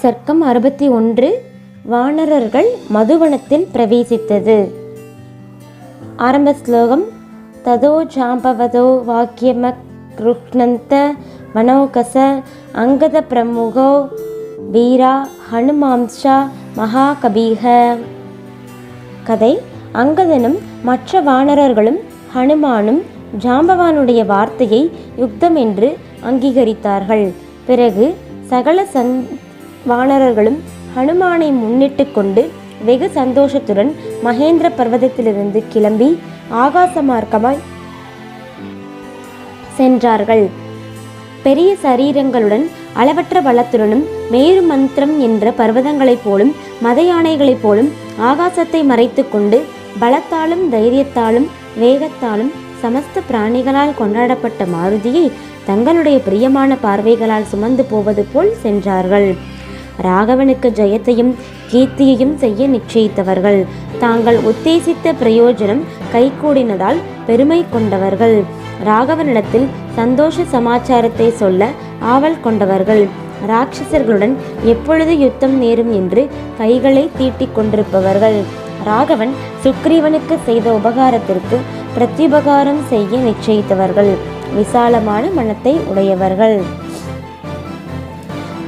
சர்க்கம் அறுபத்தி ஒன்று வானரர்கள் மதுவனத்தில் பிரவேசித்தது. ஆரம்ப ஸ்லோகம் ததோ ஜாம்பவதோ வாக்கியம கிருஷ்ணந்த மனோகச அங்கத பிரமுகோ வீரா ஹனுமாம்சா மகாகபீக. கதை அங்கதனும் மற்ற வானரர்களும் ஹனுமானும் ஜாம்பவானுடைய வார்த்தையை யுக்தம் என்று அங்கீகரித்தார்கள். பிறகு சகல சந் வானரர்களும் ஹனுமானை முன்னிட்டு கொண்டு வெகு சந்தோஷத்துடன் மகேந்திர பர்வதத்திலிருந்து கிளம்பி ஆகாச மார்க்கமாய் சென்றார்கள். பெரிய சரீரங்களுடன் அளவற்ற பலத்துடனும் மேரு மந்திரம் என்ற பர்வதங்களைப் போலும் மத யானைகளைப் போலும் ஆகாசத்தை மறைத்து கொண்டு பலத்தாலும் தைரியத்தாலும் வேகத்தாலும் சமஸ்த பிராணிகளால் கொண்டாடப்பட்ட மாருதியை தங்களுடைய பிரியமான பார்வைகளால் சுமந்து போவது போல் சென்றார்கள். ராகவனுக்கு ஜெயத்தையும் கீர்த்தியையும் செய்ய நிச்சயித்தவர்கள். தாங்கள் உத்தேசித்த பிரயோஜனம் கைகூடினதால் பெருமை கொண்டவர்கள். ராகவனிடத்தில் சந்தோஷ சமாச்சாரத்தை சொல்ல ஆவல் கொண்டவர்கள். ராட்சசர்களுடன் எப்பொழுது யுத்தம் நேரும் என்று கைகளை தீட்டிக் கொண்டிருப்பவர்கள். ராகவன் சுக்ரீவனுக்கு செய்த உபகாரத்திற்கு பிரத்யுபகாரம் செய்ய நிச்சயித்தவர்கள். விசாலமான மனத்தை உடையவர்கள்.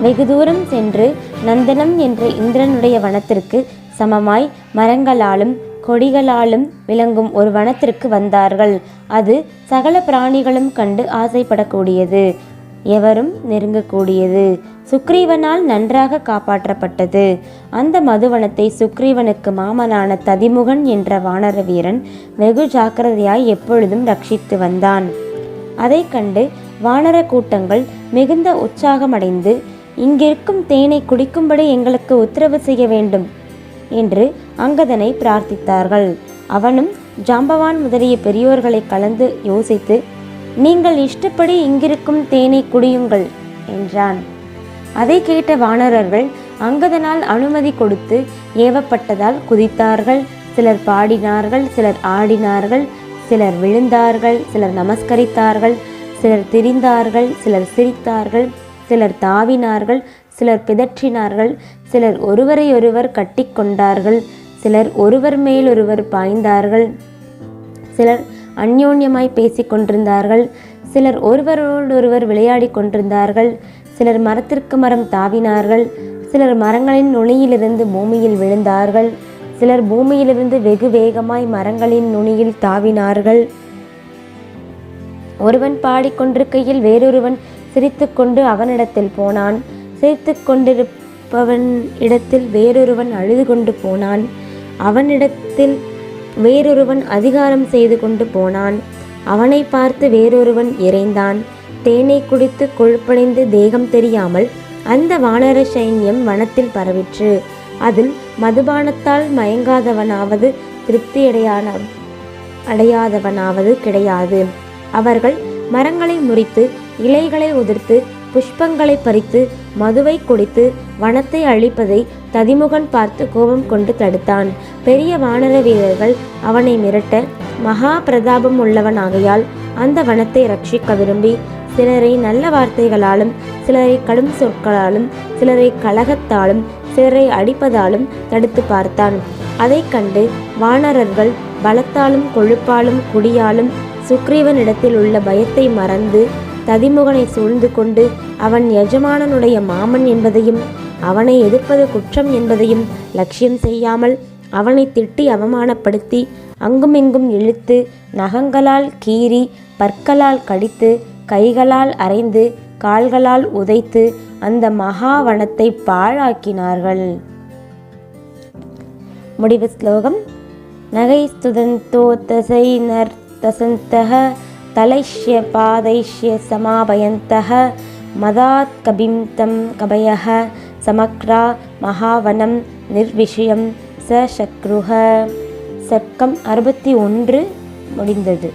வெகு தூரம் சென்று நந்தனம் என்ற இந்திரனுடைய வனத்திற்கு சமமாய் மரங்களாலும் கொடிகளாலும் விளங்கும் ஒரு வனத்திற்கு வந்தார்கள். அது சகல பிராணிகளும் கண்டு ஆசைப்படக்கூடியது. எவரும் நெருங்கக்கூடியது. சுக்ரீவனால் நன்றாக காப்பாற்றப்பட்டது. அந்த மதுவனத்தை சுக்ரீவனுக்கு மாமனான ததிமுகன் என்ற வானர வீரன் வெகு ஜாக்கிரதையாய் எப்பொழுதும் ரட்சித்து வந்தான். அதை கண்டு வானர கூட்டங்கள் மிகுந்த உற்சாகமடைந்து இங்கிருக்கும் தேனை குடிக்கும்படி எங்களுக்கு உத்தரவு செய்ய வேண்டும் என்று அங்கதனை பிரார்த்தித்தார்கள். அவனும் ஜாம்பவான் முதலிய பெரியோர்களை கலந்து யோசித்து நீங்கள் இஷ்டப்படி இங்கிருக்கும் தேனை குடியுங்கள் என்றான். அதை கேட்ட வானரர்கள் அங்கதனால் அனுமதி கொடுத்து ஏவப்பட்டதால் குதித்தார்கள். சிலர் பாடினார்கள் சிலர் ஆடினார்கள் சிலர் விழுந்தார்கள் சிலர் நமஸ்கரித்தார்கள் சிலர் திரிந்தார்கள் சிலர் சிரித்தார்கள். சிலர் தாவினார்கள் சிலர் பிதற்றினார்கள் சிலர் ஒருவரையொருவர் கட்டிக்கொண்டார்கள் சிலர் ஒருவர் மேலொருவர் பாய்ந்தார்கள் சிலர் அந்யோன்யமாய் பேசிக் கொண்டிருந்தார்கள் சிலர் ஒருவரோடொருவர் விளையாடி கொண்டிருந்தார்கள் சிலர் மரத்திற்கு மரம் தாவினார்கள் சிலர் மரங்களின் நுனியிலிருந்து பூமியில் விழுந்தார்கள் சிலர் பூமியிலிருந்து வெகு வேகமாய் மரங்களின் நுனியில் தாவினார்கள். ஒருவன் பாடிக்கொண்டிருக்கையில் வேறொருவன் சிரித்துக்கொண்டு அவனிடத்தில் போனான். சிரித்து கொண்டிருப்பவன் இடத்தில் வேறொருவன் அழுது கொண்டு போனான். அவனிடத்தில் வேறொருவன் அதிகாரம் செய்து கொண்டு போனான். அவனை பார்த்து வேறொருவன் இறைந்தான். தேனை குடித்து கொழுப்படைந்து தேகம் தெரியாமல் அந்த வானர சைன்யம் வனத்தில் பரவிற்று. அதில் மதுபானத்தால் மயங்காதவனாவது திருப்தியடையான அடையாதவனாவது கிடையாது. அவர்கள் மரங்களை முறித்து இலைகளை உதிர்த்து புஷ்பங்களை பறித்து மதுவை குடித்து வனத்தை அழிப்பதை ததிமுகன் பார்த்து கோபம் கொண்டு தடுத்தான். பெரிய வானர வீரர்கள் அவனை மிரட்ட மகா பிரதாபம் உள்ளவனாகையால் அந்த வனத்தை ரட்சிக்க விரும்பி சிலரை நல்ல வார்த்தைகளாலும் சிலரை கடும் சொற்களாலும் சிலரை கலகத்தாலும் சிலரை அடிப்பதாலும் தடுத்து பார்த்தான். அதை கண்டு வானரர்கள் பலத்தாலும் கொழுப்பாலும் குடியாலும் சுக்ரீவனிடத்தில் உள்ள பயத்தை மறந்து ததிமுகனை சூழ்ந்து கொண்டு அவன் எஜமானனுடைய மாமன் என்பதையும் அவனை எதிர்ப்பது குற்றம் என்பதையும் லட்சியம் செய்யாமல் அவனை திட்டி அவமானப்படுத்தி அங்குமிங்கும் இழுத்து நகங்களால் கீறி பற்களால் கடித்து கைகளால் அரைந்து கால்களால் உதைத்து அந்த மகாவனத்தை பாழாக்கினார்கள். முடிவு ஸ்லோகம். நகை ஸ்துதந்தோ தசை நர்த்தசந்தः தலைஷ்ய பாதைஷ்ய சமாபயந்தக மதாத் கபிந்தம் கபயக சமக்ரா மகாவனம் நிர்விஷயம் ச சக்ருஹ. சர்க்கம் அறுபத்தி ஒன்று முடிந்தது.